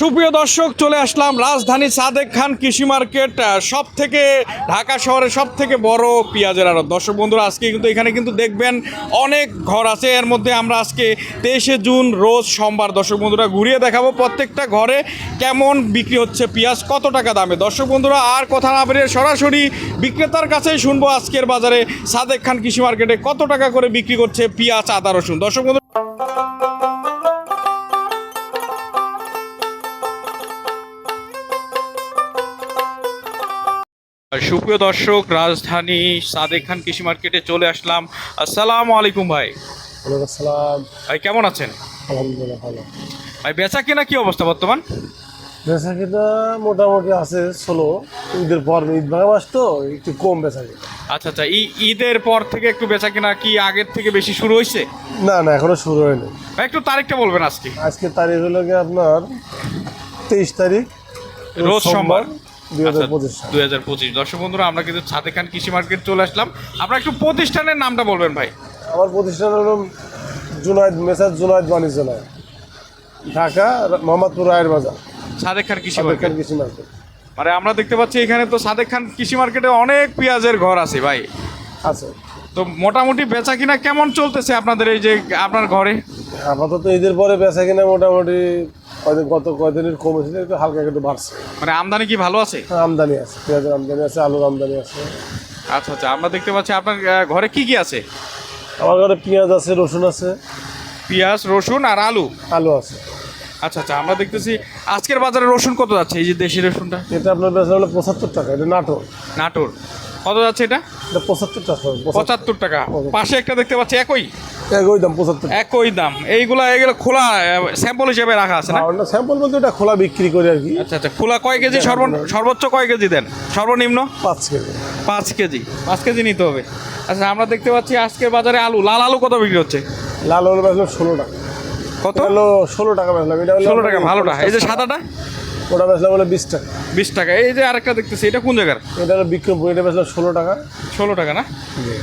সুপ্রিয় দর্শক, চলে আসলাম রাজধানী সাদেক খান কৃষি মার্কেট সব থেকে ঢাকা শহরের সব থেকে বড় পেঁয়াজের আড়ত। দর্শক বন্ধুরা, আজকে কিন্তু এখানে কিন্তু দেখবেন অনেক ঘর আছে। এর মধ্যে আমরা আজকে তেইশে জুন, রোজ সোমবার, দর্শক বন্ধুরা, ঘুরিয়ে দেখাবো প্রত্যেকটা ঘরে কেমন বিক্রি হচ্ছে পেঁয়াজ, কত টাকা দামে। দর্শক বন্ধুরা, আর কথা না বেরিয়ে সরাসরি বিক্রেতার কাছেই শুনব আজকের বাজারে সাদেক খান কৃষি মার্কেটে কত টাকা করে বিক্রি করছে পেঁয়াজ, আদা, রসুন। দর্শক বন্ধু সুপ্রিয় দর্শক রাজধানী সাদেক খান কৃষি মার্কেটে চলে আসলাম। আসসালামু আলাইকুম ভাই। আসসালাম। ভাই কেমন আছেন? আলহামদুলিল্লাহ ভালো। ভাই বেচা কেনা কি অবস্থা বর্তমান? বেচা কিনা মোটামুটি আছে ষোলো। ঈদের পর ঈদ ভাঙা মাস তো একটু কম বেচা কিনা। আচ্ছা আচ্ছা ঈদের পর থেকে একটু বেচা কেনা কি আগের থেকে বেশি শুরু হয়েছে? না না এখনও শুরু হয়নি। ভাই একটু তারিখটা বলবেন আজকে। আজকে তারিখ হলো গিয়ে আপনার তেইশ তারিখ রোজ সোমবার। দুই হাজার পঁচিশ সাল। দুই হাজার পঁচিশ। দর্শক বন্ধুরা আমরা কিন্তু সাদেক খান কৃষি মার্কেট চলে আসলাম। আপনার একটু প্রতিষ্ঠানের নামটা বলবেন ভাই। আমার প্রতিষ্ঠান হলো জুনাইদ মেসাজ জুনাইদ বাণিজ্যালয় ঢাকা মোহাম্মদপুর রায়ের বাজার। সাদেক খান কৃষি মার্কেট। কৃষি মার্কেট। মানে আমরা দেখতে পাচ্ছি এখানে তো সাদেক খান কৃষি মার্কেটে অনেক পেঁয়াজের ঘর আছে ভাই। আছে। তো মোটামুটি বেচা কিনা কেমন চলতেছে আপনাদের এই যে আপনার ঘরে? আপাতত ঈদের পরে বেচা কিনা মোটামুটি কয়দিন গত কয়দিনের কমেছিল একটু হালকা একটু বাড়ছে। মানে আমদানি কি ভালো আছে? আমদানি আছে পেঁয়াজের আমদানি আছে আলুর আমদানি আছে। আচ্ছা আচ্ছা আমরা দেখতে পাচ্ছি আপনার আহ, ঘরে কি কি আছে? আমার ঘরে পেঁয়াজ আছে রসুন আছে। পেঁয়াজ রসুন আর আলু? আলু আছে। আচ্ছা আচ্ছা আমরা দেখতেছি আজকের বাজারে রসুন কত যাচ্ছে? এই যে দেশি রসুনটা। এটা আপনার বেচা হলো পঁচাত্তর টাকা এটা নাটোর। নাটোর। কত যাচ্ছে এটা? এটা পঁচাত্তর টাকা। পঁচাত্তর টাকা। পাশে একটা দেখতে পাচ্ছি একই? একই দাম পঁচাত্তর। একই দাম। এইগুলা এগুলো খোলা স্যাম্পল হিসেবে রাখা আছে না? স্যাম্পল বলতে এটা খোলা বিক্রি করি আর কি। আচ্ছা আচ্ছা খোলা কয় কেজি? সর্ব সর্বোচ্চ কয় কেজি দেন? সর্বনিম্ন? পাঁচ কেজি। পাঁচ কেজি। পাঁচ কেজি নিতে হবে। আচ্ছা আমরা দেখতে পাচ্ছি আজকের বাজারে আলু। লাল আলু কত বিক্রি হচ্ছে? লাল আলু বেচলাম ষোলো টাকা। কত? হলো ষোলো টাকা বেচলাম। এটা হলো ষোলো টাকা ভালোটা। এই যে সাদাটা? ওটা বেচলাম বলে বিশ টাকা। বিশ টাকা। এই যে আরেকটা দেখতেছি এটা কোন জায়গার? এটা হলো বিক্রমপুর। এটা বেচলাম ষোলো টাকা। ষোলো টাকা না?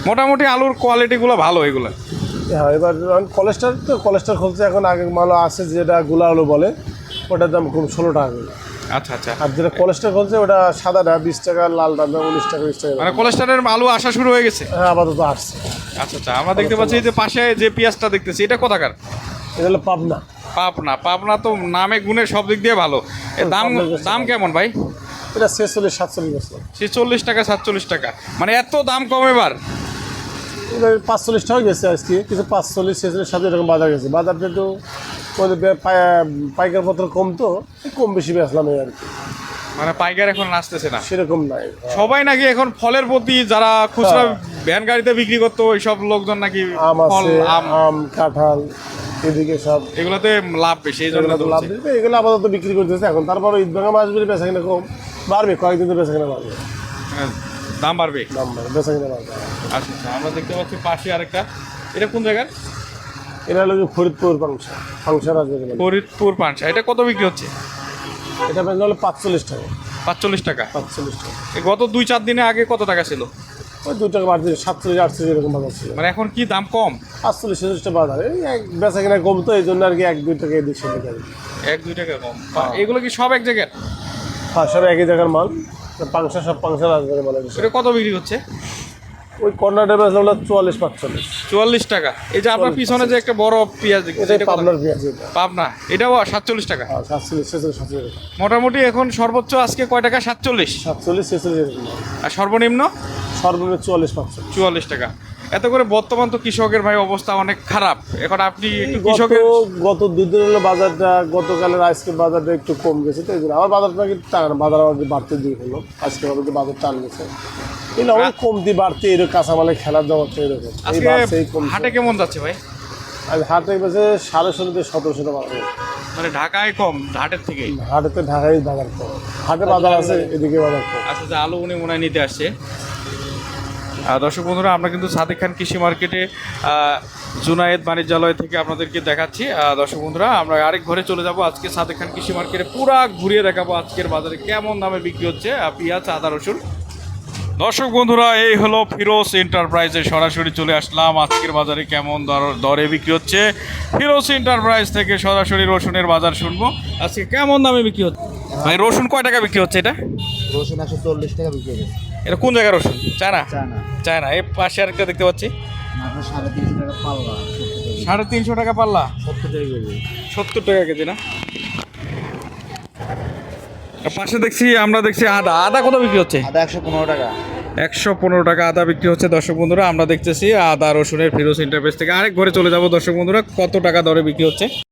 মোটামুটি আলুর কোয়ালিটিগুলো ভালো এগুলো। হ্যাঁ এবার কলেস্টার তো কলেস্টার খুলছে এখন আগে মাল আছে যেটা গুলা আলু বলে ওটার দাম খুব ষোলো টাকা করে। আচ্ছা আচ্ছা। আর যেটা কলেস্টার খুলছে ওটা সাদাটা বিশ টাকা লালটা দাম উনিশ টাকা বিশ টাকা। মানে কোলেস্টারের আলু আসা শুরু হয়ে গেছে? হ্যাঁ আপাতত আসছে। আচ্ছা আচ্ছা আমরা দেখতে পাচ্ছি এই যে পাশে যে পেঁয়াজটা দেখতেছি এটা কোথাকার? এটা হলো পাবনা। পাবনা পাবনা তো নামে গুণে সব দিক দিয়ে ভালো। এর দাম দাম কেমন ভাই? এটা ছেচল্লিশ সাতচল্লিশ ছেচল্লিশ টাকা সাতচল্লিশ টাকা। মানে এত দাম কম এবার? পাঁচচল্লিশ টাকা গেছে আজকে। কিছু পাঁচচল্লিশ ছেচল্লিশ সাত এরকম বাজার গেছে। বাজারটা একটু ওদের বে- পাইকার পত্র কম তো কম বেশি বেচলাম এই আর কি। মানে পাইকার এখন আসতেছে না। সেরকম নাই। সবাই নাকি এখন ফলের প্রতি যারা খুচরা হ্যাঁ। ভ্যান গাড়িতে বিক্রি করতো ওই সব লোকজন নাকি আম ফল আম। কাঁঠাল এদিকে সব। এগুলোতে লাভ বেশি এই জন্য লাভ দিবে এগুলো আপাতত বিক্রি করতেছে এখন। তারপরে ঈদ ভাঙা মাস বলে বেচা কিনা কম। বাড়বে কয়েকদিন তো বেচা কিনা বাড়বে। হ্যাঁ, দাম বাড়বে? দাম বাড়বে বেচা কিনা বাড়বে। আচ্ছা আচ্ছা আমরা দেখতে পাচ্ছি পাশে আরেকটা। এটা কোন জায়গার? এটা হলো ফরিদপুর পাংশা পাংশা রাজবাড়ি। ফরিদপুর পাঁচশা এটা কত বিক্রি হচ্ছে? এটা বেচা হলো পাঁচচল্লিশ টাকা। পাঁচচল্লিশ টাকা। পাঁচচল্লিশ টাকা। এ গত দুই চার দিনে আগে কত টাকা ছিল? ওই দু টাকা বাড়ছে সাতচল্লিশ আটচল্লিশ এরকম বাজার ছিল। মানে এখন কি দাম কম? পাঁচচল্লিশ ছেচল্লিশটা বাজার। এই এক বেচা কিনা কম তো এই জন্য আর কি এক দুই টাকা এদিক সেদিক এক দুই টাকা কম। এগুলো কি সব এক জায়গায় হ্যাঁ সব একই জায়গার মাল। পাংশা সব পাংশা রাজধানী এগুলো এটা কত বিক্রি হচ্ছে? ওই কর্নারটা পেঁয়াজ হলো চুয়াল্লিশ পাঁচচল্লিশ। চুয়াল্লিশ টাকা। এই যে আপনার পিছনে যে একটা বড় পেঁয়াজ এটা পাবনার পেঁয়াজ পাবনা? এটাও সাতচল্লিশ টাকা। হ্যাঁ সাতচল্লিশ ছেচল্লিশ সাতচল্লিশ। মোটামুটি এখন সর্বোচ্চ আজকে কয় টাকা? সাতচল্লিশ। সাতচল্লিশ ছেচল্লিশ। আর সর্বনিম্ন? সর্বনিম্ন চুয়াল্লিশ পাঁচচল্লিশ। চুয়াল্লিশ টাকা। এত করে বর্তমান তো কৃষকের ভাই অবস্থা অনেক খারাপ। এখন আপনি একটু কৃষকের গত দুদিন হলো বাজারটা গতকালের আজকে বাজারটা একটু কম গেছে তো এই জন্য। আমার বাজারটা কিন্তু টাকা না বাজার আমাদের বাড়তে দিয়ে হলো আজকে আমাদের বাজার টান গেছে। কিন্তু অনেক কমতি বাড়তে এরকম কাঁচামালে খেলার জগৎটা এরকম। এই এই হাটে কেমন যাচ্ছে ভাই? আজ হাটে বেছে সাড়ে ষোলো থেকে সতেরোশো টাকা মানে ঢাকায় কম হাটের থেকে হাটেতে ঢাকায় বাজার কম। হাটে বাজার আছে এদিকে বাজার কম। আচ্ছা যে আলু উনি মনে হয় নিতে আসছে। দর্শক বন্ধুরা, আমরা কিন্তু সাদেক খান কৃষি মার্কেটে জুনায়েদ বাণিজ্যালয় থেকে আপনাদেরকে দেখাচ্ছি। দর্শক বন্ধুরা, আমরা আরেক ঘরে চলে যাব আজকে সাদেক খান কৃষি মার্কেটে। পুরা ঘুরিয়ে দেখাবো আজকের বাজারে কেমন দামে বিক্রি হচ্ছে পেঁয়াজ, আদা, রসুন। দর্শক বন্ধুরা, এই হলো ফিরোজ এন্টারপ্রাইজে সরাসরি চলে আসলাম। আজকের বাজারে কেমন দরে বিক্রি হচ্ছে? ফিরোজ এন্টারপ্রাইজ থেকে সরাসরি রসুনের বাজার শুনব। আজকে কেমন দামে বিক্রি হচ্ছে? ভাই, রসুন কয় টাকা বিক্রি হচ্ছে এটা? রসুন একশো চল্লিশ টাকা বিক্রি হয়েছে এটা কোন জায়গার রসুন চায়না? চায়না। এই পাশে আরেকটা দেখতে পাচ্ছি। সাড়ে তিনশো টাকা পাল্লা। সত্তর টাকা কেজি। না? আর পাশে দেখছি আমরা দেখছি আদা। আদা কত বিক্রি হচ্ছে? আদা একশো পনেরো টাকা। একশো পনেরো টাকা আদা বিক্রি হচ্ছে দর্শক বন্ধুরা। আমরা দেখতেছি আদা রসুনের ফিরোজ ইন্টারপ্রাইজ থেকে। আরেক ঘরে চলে যাব দর্শক বন্ধুরা। কত টাকা দরে বিক্রি হচ্ছে?